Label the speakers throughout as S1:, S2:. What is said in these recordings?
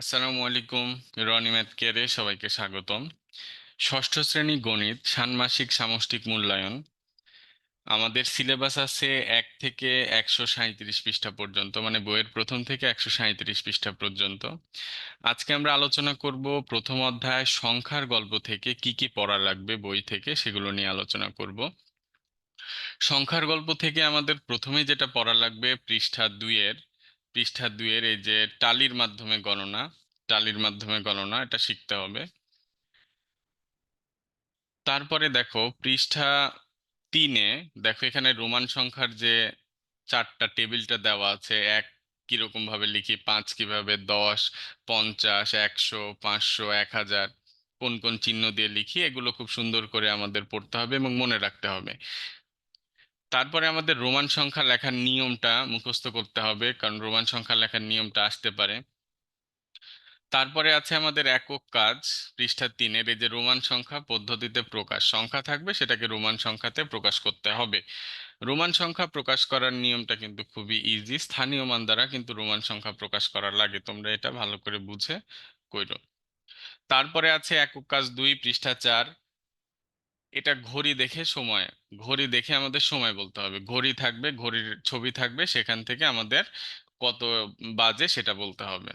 S1: আসসালামু আলাইকুম, রনি ম্যাথ কেয়ারে সবাইকে স্বাগতম। ষষ্ঠ শ্রেণি গণিত, ষান্মাসিক সামষ্টিক মূল্যায়ন। আমাদের সিলেবাস আছে এক থেকে একশো সাঁইত্রিশ পৃষ্ঠা পর্যন্ত মানে বইয়ের প্রথম থেকে একশো সাঁইত্রিশ পৃষ্ঠা পর্যন্ত। আজকে আমরা আলোচনা করব প্রথম অধ্যায়, সংখ্যার গল্প থেকে কি কি পড়া লাগবে বই থেকে, সেগুলো নিয়ে আলোচনা করব। সংখ্যার গল্প থেকে আমাদের প্রথমে যেটা পড়া লাগবে পৃষ্ঠা দুইয়ের পৃষ্ঠা দুইয়ের এই যে টালির মাধ্যমে গণনা, টালির মাধ্যমে গণনা, এটা শিখতে হবে। তারপরে দেখো, পৃষ্ঠা তিনে, দেখো এখানে রোমান সংখ্যার যে চারটা টেবিলটা দেওয়া আছে, এক কীরকম ভাবে লিখি, পাঁচ কীভাবে, দশ, পঞ্চাশ, একশো, পাঁচশো, এক হাজার, কোন কোন চিহ্ন দিয়ে লিখি, এগুলো খুব সুন্দর করে আমাদের পড়তে হবে এবং মনে রাখতে হবে। তারপরে আমাদের রোমান সংখ্যা লেখার নিয়মটা মুখস্থ করতে হবে, কারণ রোমান সংখ্যা লেখার নিয়মটা আসতে পারে। তারপরে আছে আমাদের একক কাজ, পৃষ্ঠা তিনের, এই যে রোমান সংখ্যা পদ্ধতিতে প্রকাশ। সংখ্যা থাকবে, সেটাকে রোমান সংখ্যাতে প্রকাশ করতে হবে। রোমান সংখ্যা প্রকাশ করার নিয়মটা কিন্তু খুবই ইজি স্থানীয় মান দ্বারা কিন্তু রোমান সংখ্যা প্রকাশ করার লাগে, তোমরা এটা ভালো করে বুঝে কইরো। তারপরে আছে একক কাজ দুই, পৃষ্ঠা চার। এটা ঘড়ি দেখে সময়। ঘড়ি দেখে আমাদের সময় বলতে হবে। ঘড়ি থাকবে, ঘড়ির ছবি থাকবে, সেখান থেকে আমাদের কত বাজে সেটা বলতে হবে।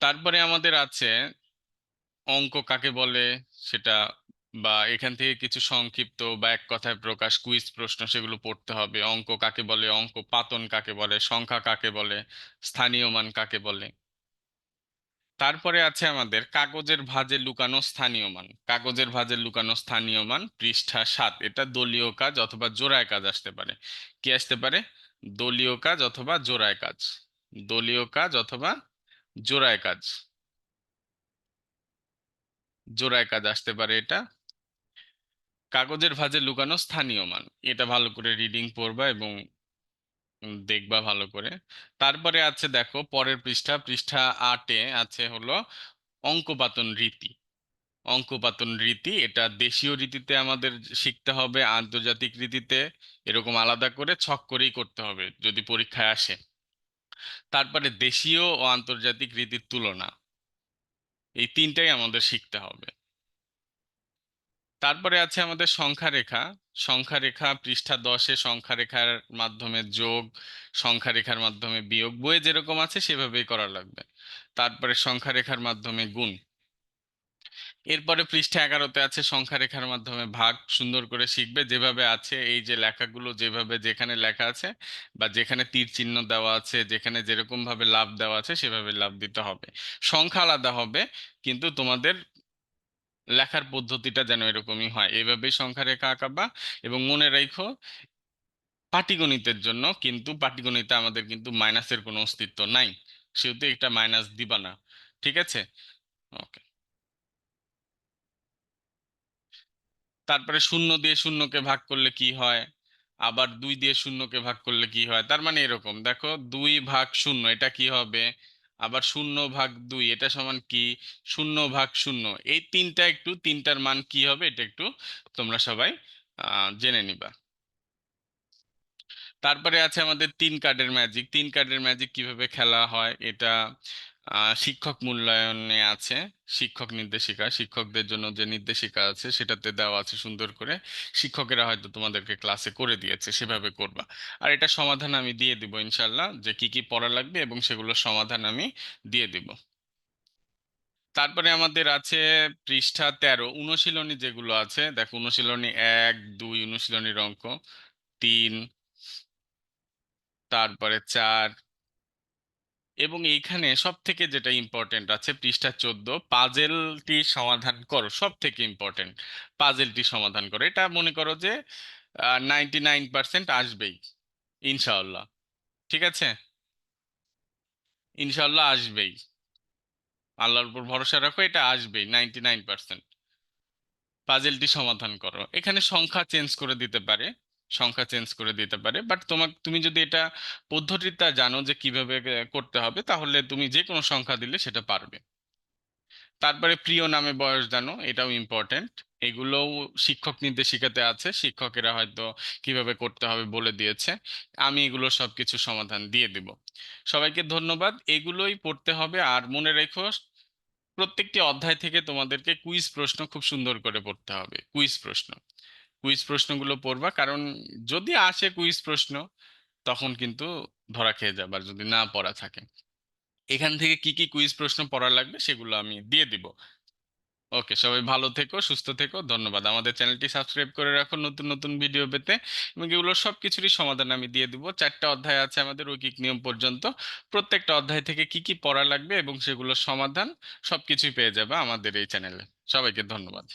S1: তারপরে আমাদের আছে অঙ্ক কাকে বলে সেটা বা এখান থেকে কিছু সংক্ষিপ্ত বা এক কথায় প্রকাশ কুইজ প্রশ্ন সেগুলো পড়তে হবে। অঙ্ক কাকে বলে? অঙ্ক পাতন কাকে বলে? সংখ্যা কাকে বলে? স্থানীয় মান কাকে বলে? তারপরে আছে আমাদের কাগজের ভাঁজে লুকানো স্থানীয় মান। কাগজের ভাঁজে লুকানো স্থানীয় মান পৃষ্ঠা সাত। এটা দলীয় কাজ অথবা জোড়ায় কাজ আসতে পারে। কি আসতে পারে? দলীয় কাজ অথবা জোড়ায় কাজ। দলীয় কাজ অথবা জোড়ায় কাজ। জোড়ায় কাজ আসতে পারে এটা। কাগজের ভাঁজে লুকানো স্থানীয় মান। এটা ভালো করে রিডিং পড়বা এবং দেখবা ভালো করে। তারপরে আছে দেখো পরের পৃষ্ঠা। পৃষ্ঠা আটে আছে হলো অঙ্কপাতন রীতি। অঙ্কপাতন রীতি এটা দেশীয় রীতিতে আমাদের শিখতে হবে, আন্তর্জাতিক রীতিতে এরকম আলাদা করে ছক করেই করতে হবে যদি পরীক্ষায় আসে। তারপরে দেশীয় ও আন্তর্জাতিক রীতির তুলনা। এই তিনটাই আমাদের শিখতে হবে। তারপরে আছে আমাদের সংখ্যা রেখা সংখ্যা রেখা পৃষ্ঠা দশে সংখ্যা রেখার মাধ্যমে যোগ সংখ্যা রেখার মাধ্যমে বিয়োগ, বইয়ে যেরকম আছে সেভাবেই করা লাগবে। তারপরে সংখ্যা রেখার মাধ্যমে গুণ। এরপরে পৃষ্ঠা এগারোতে আছে সংখ্যা রেখার মাধ্যমে ভাগ, সুন্দর করে শিখবে। যেভাবে আছে, এই যে লেখাগুলো যেভাবে যেখানে লেখা আছে বা যেখানে তীর চিহ্ন দেওয়া আছে, যেখানে যেরকম ভাবে লাভ দেওয়া আছে, সেভাবে লাভ দিতে হবে। সংখ্যা আলাদা হবে, কিন্তু তোমাদের লেখার পদ্ধতিটা যেন এরকমই হয়। এভাবেই সংখ্যা রেখা আঁকাবা এবং মনে রাখো, পাটিগণিতের জন্য কিন্তু পাটিগণিতে আমাদের কিন্তু মাইনাসের কোনো অস্তিত্ব নাই। সেহেতু এটা মাইনাস দিবা না। ঠিক আছে? ওকে। তারপরে শূন্য দিয়ে শূন্যকে ভাগ করলে কি হয়? আবার দুই দিয়ে শূন্যকে ভাগ করলে কি হয়? তার মানে এরকম। দেখো, দুই ভাগ শূন্য, এটা কি হবে? আবার শূন্য ভাগ দুই, এটা সমান কি? শূন্য ভাগ শূন্য। এই তিনটা একটু, তিনটার মান কি হবে এটা একটু তোমরা সবাই জেনে নিবা। তারপরে আছে আমাদের তিন কার্ডের ম্যাজিক। তিন কার্ডের ম্যাজিক কীভাবে খেলা হয়? এটা শিক্ষক মূল্যায়নে আছে, শিক্ষক নির্দেশিকা। শিক্ষকদের জন্য যে নির্দেশিকা আছে, সেটাতে দেওয়া আছে সুন্দর করে। শিক্ষকেরা হয়তো তোমাদেরকে ক্লাসে করে দিয়েছে, সেভাবে করবা। আর এটা সমাধান আমি দিয়ে দিব ইনশাল্লাহ যে কি কি পড়া লাগবে এবং সেগুলোর সমাধান আমি দিয়ে দিব। তারপরে আমাদের আছে পৃষ্ঠা তেরো, অনুশীলনী যেগুলো আছে, দেখো অনুশীলনী এক, দুই, অনুশীলনীর অঙ্ক, তিন, তারপরে চার এবং এইখানে সব থেকে যেটা ইম্পর্টেন্ট আছে পৃষ্ঠা চোদ্দ পাজেলটি সমাধান করো সব থেকে ইম্পর্টেন্ট পাজেলটি সমাধান করো। এটা মনে করো যে নাইনটি নাইন পার্সেন্ট আসবেই, ইনশাআল্লাহ। ঠিক আছে? ইনশাআল্লাহ আসবেই। আল্লাহর উপর ভরসা রাখো, এটা আসবেই নাইনটি নাইন পার্সেন্ট পাজেলটি সমাধান করো। এখানে সংখ্যা চেঞ্জ করে দিতে পারে। সংখ্যা চেঞ্জ করে দিতে পারে। বাট তোমার তুমি যদি এটা পদ্ধতিটা জানো যে কীভাবে করতে হবে, তাহলে তুমি যে কোনো সংখ্যা দিলে সেটা পারবে। তারপরে প্রিয় নামে বয়স জানো, এটাও ইম্পর্টেন্ট এগুলোও শিক্ষক নির্দেশিকাতে আছে, শিক্ষকেরা হয়তো কীভাবে করতে হবে বলে দিয়েছে। আমি এগুলো সবকিছু সমাধান দিয়ে দিব। সবাইকে ধন্যবাদ। এগুলোই পড়তে হবে। আর মনে রেখো, প্রত্যেকটি অধ্যায় থেকে তোমাদেরকে কুইজ প্রশ্ন খুব সুন্দর করে পড়তে হবে। কুইজ প্রশ্ন। কুইজ প্রশ্নগুলো পড়বা। কারণ যদি আসে কুইজ প্রশ্ন, তখন কিন্তু ধরা খেয়ে যাবে আর যদি না পড়া থাকে। এখান থেকে কি কি কুইজ প্রশ্ন পড়া লাগবে সেগুলো আমি দিয়ে দিব। ওকে, সবাই ভালো থেকো, সুস্থ থেকো, ধন্যবাদ। আমাদের চ্যানেলটি সাবস্ক্রাইব করে রাখো নতুন নতুন ভিডিও পেতে। এবং এগুলো সব কিছুরই সমাধান আমি দিয়ে দিব। চারটা অধ্যায় আছে আমাদের ঐকিক নিয়ম পর্যন্ত। প্রত্যেকটা অধ্যায় থেকে কি কি পড়া লাগবে এবং সেগুলোর সমাধান সবকিছুই পেয়ে যাবে আমাদের এই চ্যানেলে। সবাইকে ধন্যবাদ।